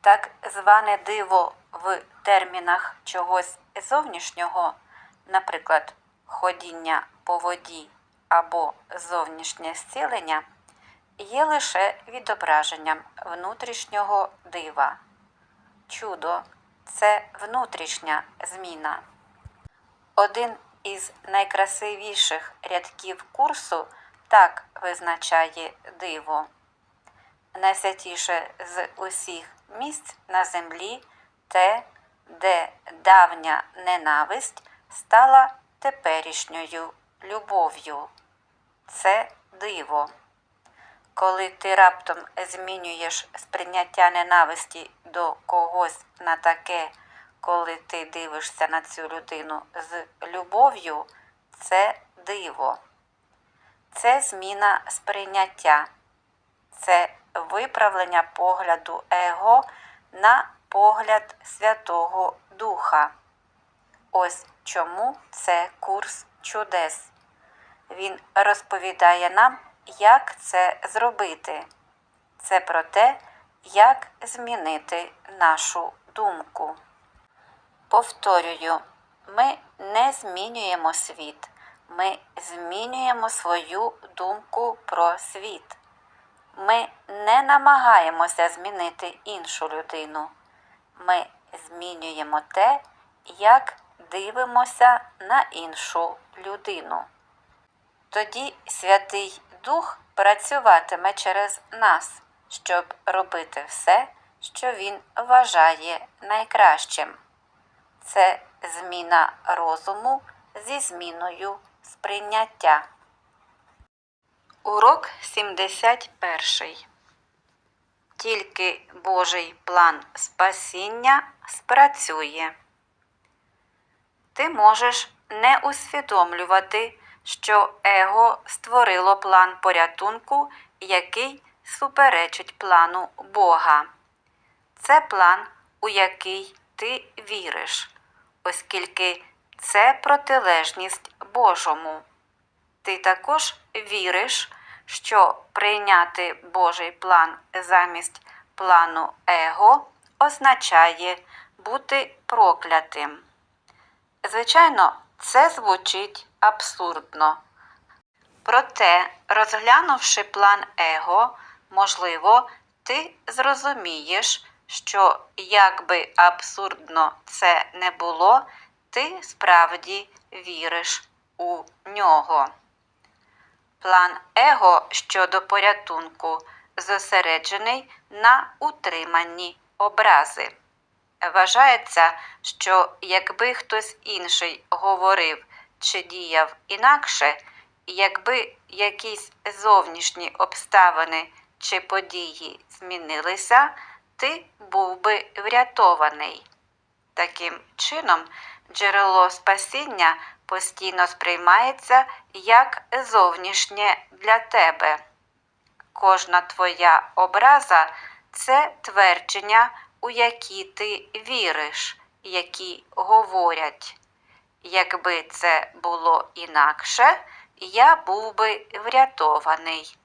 Так зване диво в термінах чогось зовнішнього, наприклад, ходіння по воді або зовнішнє зцілення, є лише відображенням внутрішнього дива. Чудо це внутрішня зміна. Один із найкрасивіших рядків курсу так визначає диво. Найсвятіше з усіх місць на землі те, де давня ненависть стала теперішньою любов'ю. Це диво. Коли ти раптом змінюєш сприйняття ненависті до когось на таке, коли ти дивишся на цю людину з любов'ю, це диво. Це зміна сприйняття, це виправлення погляду его на погляд Святого Духа. Ось чому це курс чудес. Він розповідає нам, як це зробити. Це про те, як змінити нашу думку. Повторюю, ми не змінюємо світ, ми змінюємо свою думку про світ. Ми не намагаємося змінити іншу людину. Ми змінюємо те, як дивимося на іншу людину. Тоді Святий Дух працюватиме через нас, щоб робити все, що Він вважає найкращим. Це зміна розуму зі зміною сприйняття. Урок 71. Тільки Божий план спасіння спрацює. Ти можеш не усвідомлювати, що его створило план порятунку, який суперечить плану Бога. Це план, у який ти віриш, оскільки це протилежність Божому. Ти також віриш, що прийняти Божий план замість плану Его означає бути проклятим. Звичайно, це звучить абсурдно. Проте, розглянувши план Его, можливо, ти зрозумієш, що як би абсурдно це не було, ти справді віриш у нього. План Его щодо порятунку зосереджений на утриманні образи. Вважається, що якби хтось інший говорив чи діяв інакше, якби якісь зовнішні обставини чи події змінилися, ти був би врятований. Таким чином, джерело спасіння постійно сприймається як зовнішнє для тебе. Кожна твоя образа це твердження, у які ти віриш, які говорять. Якби це було інакше, я був би врятований.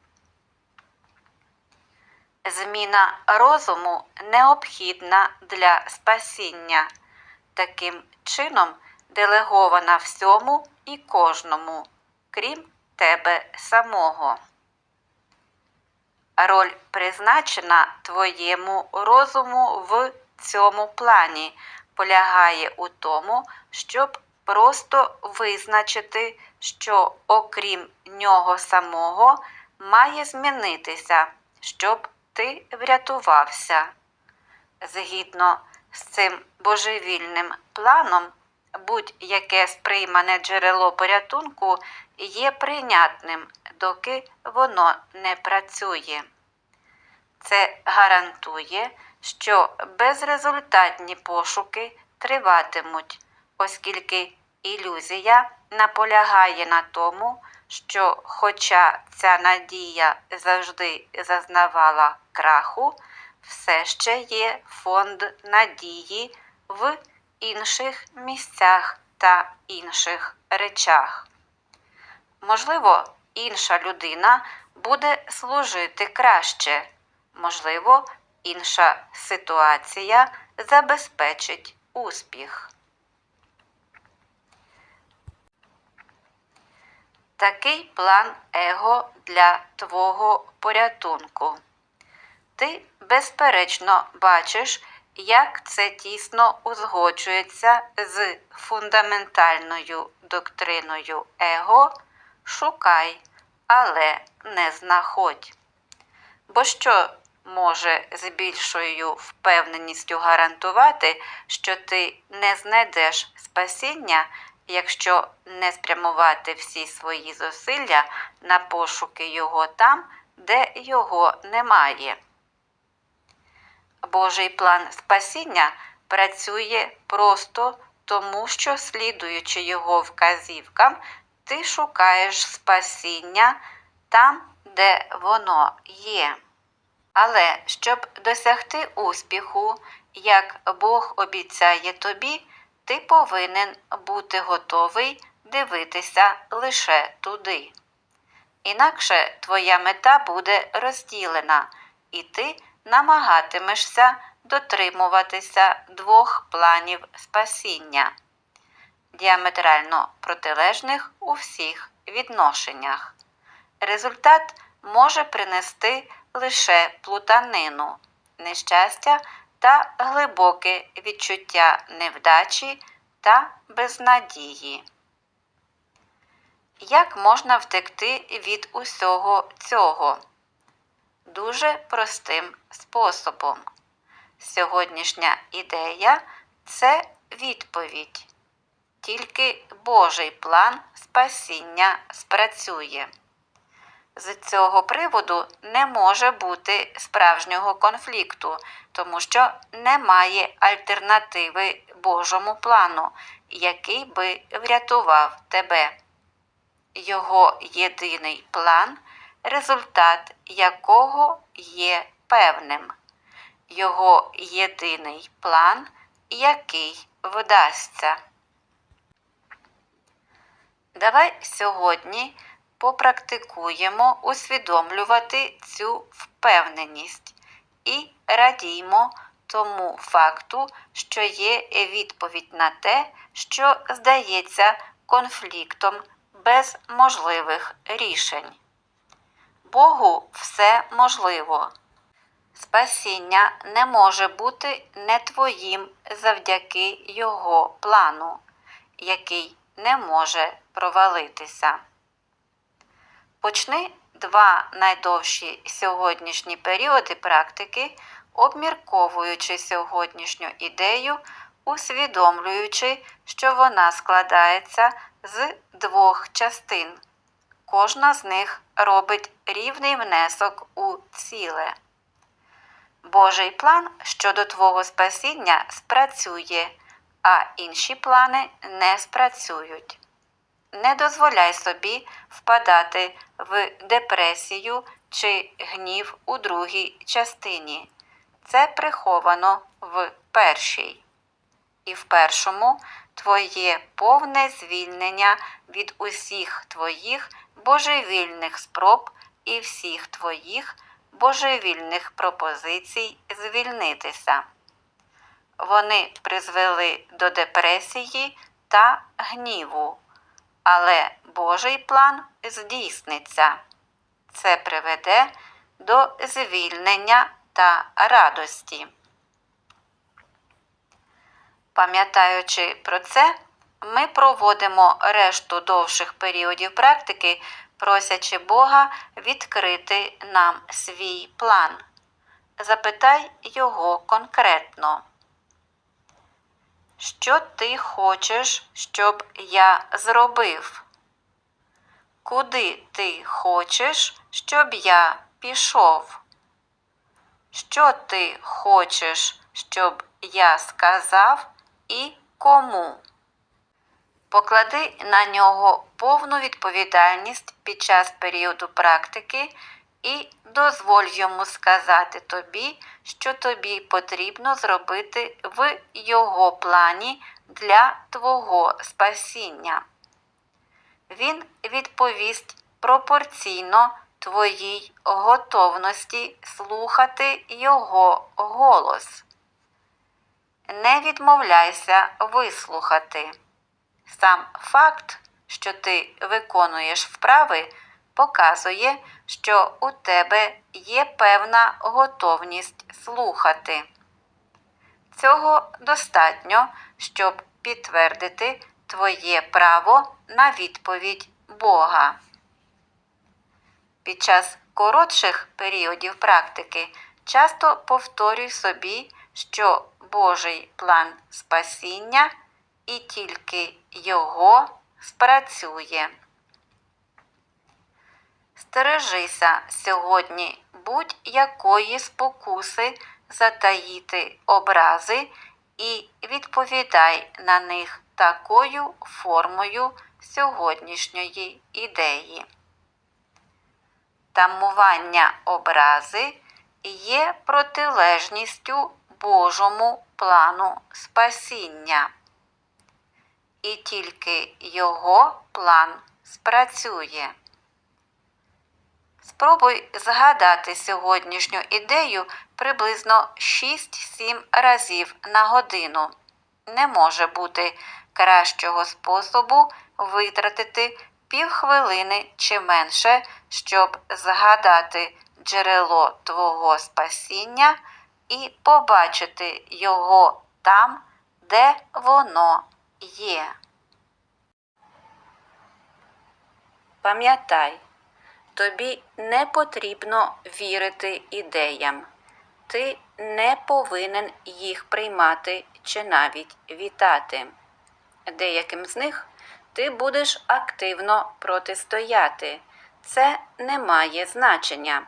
Зміна розуму необхідна для спасіння. Таким чином делегована всьому і кожному, крім тебе самого. Роль призначена твоєму розуму в цьому плані полягає у тому, щоб просто визначити, що окрім нього самого має змінитися, щоб ти врятувався. Згідно з цим божевільним планом, будь-яке сприймане джерело порятунку є прийнятним, доки воно не працює. Це гарантує, що безрезультатні пошуки триватимуть, оскільки ілюзія наполягає на тому, що, хоча ця надія завжди зазнавала краху, все ще є фонд надії в інших місцях та інших речах. Можливо, інша людина буде служити краще, можливо, інша ситуація забезпечить успіх. Такий план его для твого порятунку. Ти, безперечно, бачиш, як це тісно узгоджується з фундаментальною доктриною его шукай, але не знаходь. Бо що може з більшою впевненістю гарантувати, що ти не знайдеш спасіння, якщо не спрямувати всі свої зусилля на пошуки його там, де його немає? Божий план спасіння працює просто тому, що, слідуючи його вказівкам, ти шукаєш спасіння там, де воно є. Але щоб досягти успіху, як Бог обіцяє тобі, ти повинен бути готовий дивитися лише туди. Інакше твоя мета буде розділена, і ти намагатимешся дотримуватися двох планів спасіння, діаметрально протилежних у всіх відношеннях. Результат може принести лише плутанину, нещастя та глибоке відчуття невдачі та безнадії. Як можна втекти від усього цього? Дуже простим способом. Сьогоднішня ідея це відповідь. Тільки Божий план спасіння спрацює. З цього приводу не може бути справжнього конфлікту, тому що немає альтернативи Божому плану, який би врятував тебе. Його єдиний план, результат якого є певним. Його єдиний план, який вдасться. Давай сьогодні попрактикуємо усвідомлювати цю впевненість і радіймо тому факту, що є відповідь на те, що здається конфліктом без можливих рішень. Богу все можливо. Спасіння не може бути не твоїм завдяки Його плану, який не може провалитися. Почни два найдовші сьогоднішні періоди практики, обмірковуючи сьогоднішню ідею, усвідомлюючи, що вона складається з двох частин. Кожна з них робить рівний внесок у ціле. Божий план щодо твого спасіння спрацює, а інші плани не спрацюють. Не дозволяй собі впадати в депресію чи гнів у другій частині. Це приховано в першій. І в першому твоє повне звільнення від усіх твоїх божевільних спроб і всіх твоїх божевільних пропозицій звільнитися. Вони призвели до депресії та гніву, але Божий план здійсниться. Це приведе до звільнення та радості. Пам'ятаючи про це, ми проводимо решту довших періодів практики, просячи Бога відкрити нам свій план. Запитай його конкретно. Що ти хочеш, щоб я зробив? Куди ти хочеш, щоб я пішов? Що ти хочеш, щоб я сказав і кому? Поклади на нього повну відповідальність під час періоду практики і дозволь йому сказати тобі, що тобі потрібно зробити в його плані для твого спасіння. Він відповість пропорційно твоїй готовності слухати Його голос. Не відмовляйся вислухати. Сам факт, що ти виконуєш вправи, показує, що у тебе є певна готовність слухати. Цього достатньо, щоб підтвердити твоє право на відповідь Бога. Під час коротших періодів практики часто повторюй собі, що Божий план спасіння і тільки його спрацює. Стережися сьогодні будь-якої спокуси затаїти образи і відповідай на них такою формою сьогоднішньої ідеї. Тамування образи є протилежністю Божому плану спасіння. І тільки його план спрацює. Спробуй згадати сьогоднішню ідею приблизно 6-7 разів на годину. Не може бути кращого способу витратити півхвилини чи менше, щоб згадати джерело твого спасіння і побачити його там, де воно є. Пам'ятай, тобі не потрібно вірити ідеям. Ти не повинен їх приймати чи навіть вітати. Деяким з них ти будеш активно протистояти. Це не має значення